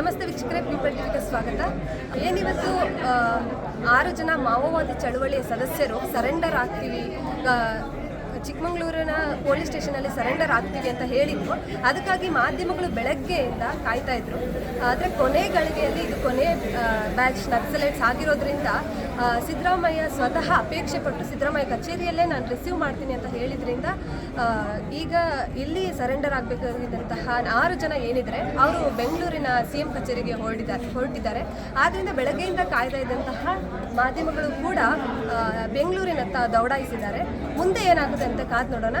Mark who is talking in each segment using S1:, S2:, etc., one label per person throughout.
S1: ನಮಸ್ತೆ ವೀಕ್ಷಕರೇ ಪೀಪಲ್ ಟಿವಿಗೆ ಸ್ವಾಗತ. ಏನಿವತ್ತು ಆರು ಜನ ಮಾವೋವಾದಿ ಚಳುವಳಿಯ ಸದಸ್ಯರು ಸರೆಂಡರ್ ಆಗ್ತೀವಿ ಚಿಕ್ಕಮಗಳೂರಿನ ಪೊಲೀಸ್ ಸ್ಟೇಷನಲ್ಲಿ ಸರೆಂಡರ್ ಆಗ್ತೀವಿ ಅಂತ ಹೇಳಿದ್ರು. ಅದಕ್ಕಾಗಿ ಮಾಧ್ಯಮಗಳು ಬೆಳಗ್ಗೆಯಿಂದ ಕಾಯ್ತಾ ಇದ್ರು. ಆದರೆ ಕೊನೆ ಗಳಿಗೆಯಲ್ಲಿ ಇದು ಕೊನೆ ಬ್ಯಾಚ್ ನಕ್ಸಲೈಟ್ಸ್ ಆಗಿರೋದ್ರಿಂದ ಸಿದ್ದರಾಮಯ್ಯ ಸ್ವತಃ ಅಪೇಕ್ಷೆ ಪಟ್ಟು ಸಿದ್ದರಾಮಯ್ಯ ಕಚೇರಿಯಲ್ಲೇ ನಾನು ರಿಸೀವ್ ಮಾಡ್ತೀನಿ ಅಂತ ಹೇಳಿದ್ರಿಂದ ಈಗ ಇಲ್ಲಿ ಸರೆಂಡರ್ ಆಗಬೇಕಾಗಿದ್ದಂತಹ ಆರು ಜನ ಏನಿದ್ರೆ ಅವರು ಬೆಂಗಳೂರಿನ ಸಿ ಎಂ ಕಚೇರಿಗೆ ಹೊರಟಿದ್ದಾರೆ ಹೊರಟಿದ್ದಾರೆ. ಆದ್ದರಿಂದ ಬೆಳಗ್ಗೆಯಿಂದ ಕಾಯ್ತಾ ಇದ್ದಂತಹ ಮಾಧ್ಯಮಗಳು ಕೂಡ ಬೆಂಗಳೂರಿನತ್ತ ದೌಡಾಯಿಸಿದ್ದಾರೆ. ಮುಂದೆ ಏನಾಗುತ್ತೆ ಅಂತ ಕಾದು ನೋಡೋಣ.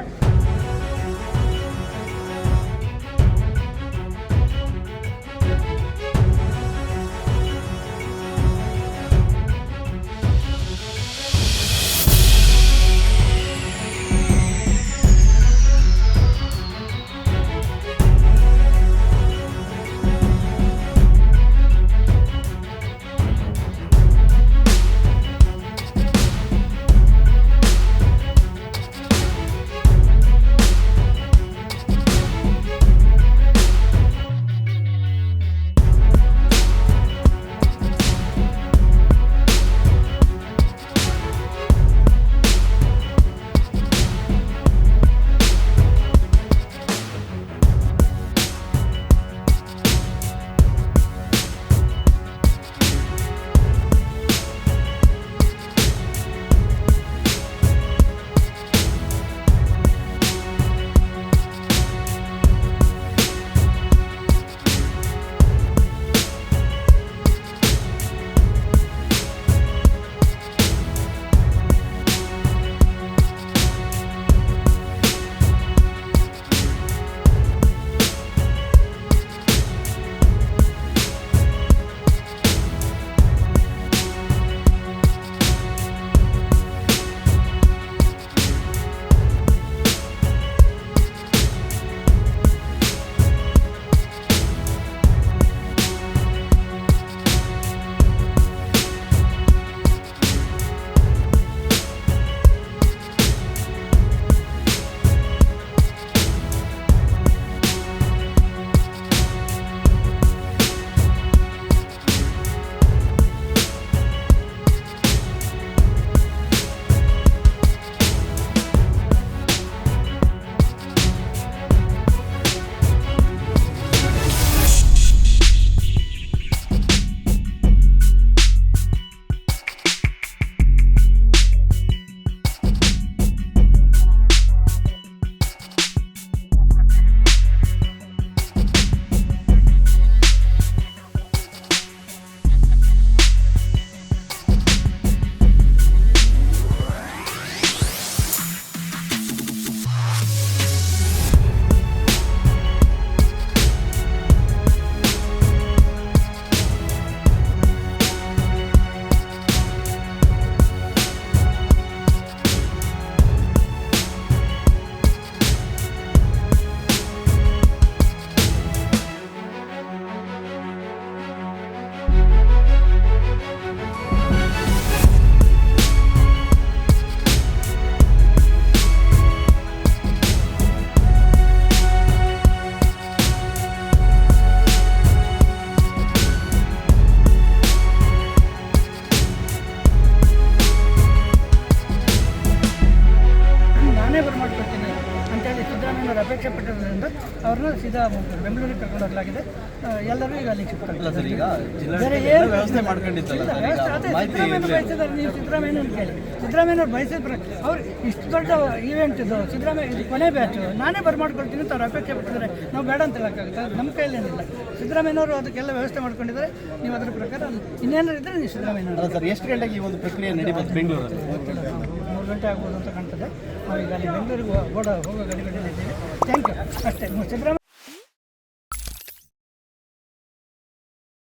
S2: ಅವ್ರನ್ನ ಸೀದಾ ಬೆಂಗಳೂರಿಗೆ ಕರ್ಕೊಂಡು ಹೋಗಲಾಗಿದೆ. ಎಲ್ಲರೂ ಈಗ ಅಲ್ಲಿ
S3: ವ್ಯವಸ್ಥೆ
S2: ಬಯಸಿದ್ದಾರೆ ನೀವು ಸಿದ್ದರಾಮಯ್ಯನವ್ರು ಕೇಳಿ ಸಿದ್ದರಾಮಯ್ಯನವ್ರು ಬಯಸಿದ ಪ್ರ ಅವ್ರು ಇಷ್ಟು ದೊಡ್ಡ ಈವೆಂಟ್ ಇದು ಸಿದ್ದರಾಮಯ್ಯ ಇದು ಕೊನೆ ಬ್ಯಾಚು ನಾನೇ ಬರ್ಮಾಡ್ಕೊಳ್ತೀನಿ ಅಂತ ಅವ್ರು ಅಪೇಕ್ಷೆ ಪಟ್ಟಿದ್ದಾರೆ. ನಾವು ಬೇಡ ಅಂತ ಹೇಳೋಕ್ಕಾಗುತ್ತೆ? ಅದು ನಮ್ಮ ಕೈಯಲ್ಲೇನಿಲ್ಲ ಸಿದ್ದರಾಮಯ್ಯನವರು ಅದಕ್ಕೆಲ್ಲ ವ್ಯವಸ್ಥೆ ಮಾಡ್ಕೊಂಡಿದ್ದಾರೆ. ನೀವು ಅದ್ರ ಪ್ರಕಾರ ಇನ್ನೇನಾರು ಇದ್ರೆ ನೀವು
S3: ಸಿದ್ದರಾಮಯ್ಯ ಎಷ್ಟು ಗಂಟೆಗೆ ಈ ಒಂದು ಪ್ರಕ್ರಿಯೆ ನಡೀಬೋದು ಬೆಂಗಳೂರಲ್ಲಿ?
S2: ಗಂಟೆ ಆಗ್ಬೋದು ಅಂತ ಕಾಣ್ತದೆ. ನಾವೀಗ ಅಲ್ಲಿ ಬೆಂಗಳೂರಿಗೆ ಹೋಗೋ ಗಡಿಗಡಿಯಲ್ಲಿ ಇದ್ದೀವಿ. ಥ್ಯಾಂಕ್ ಯು ಅಷ್ಟೇ. ಸಿದ್ದರಾಮಯ್ಯ